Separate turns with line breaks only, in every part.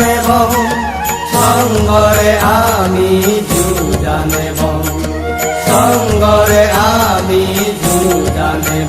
জানে বম সঙ্গরে আমি জু জানে বম সঙ্গরে আমি
জু জানে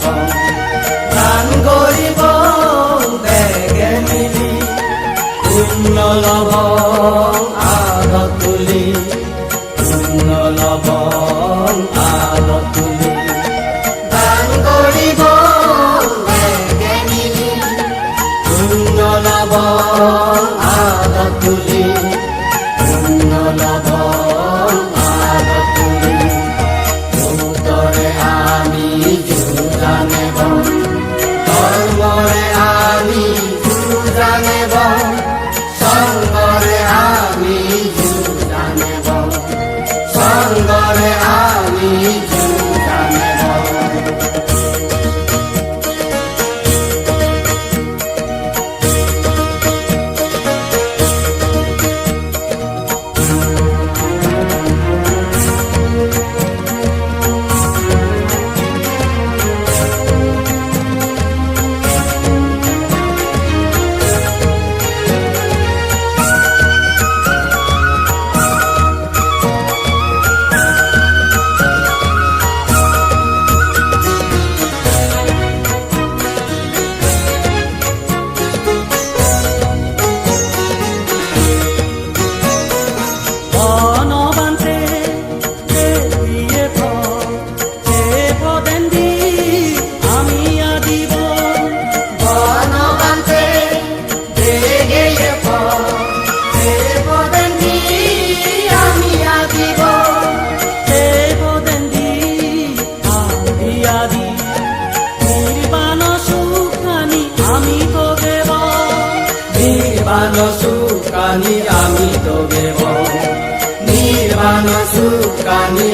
নির্বাণ সুখানি আমি তো দেব।
নির্বাণ সুখানি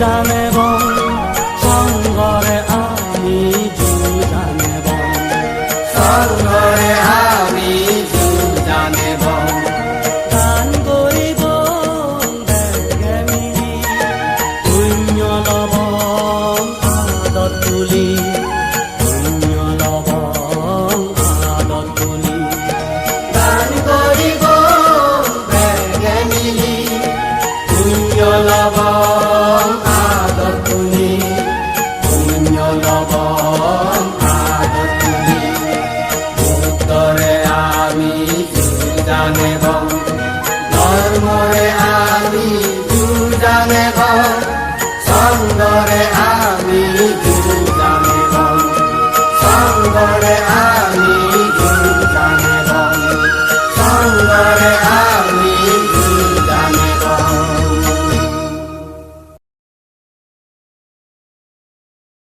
담에본 Never.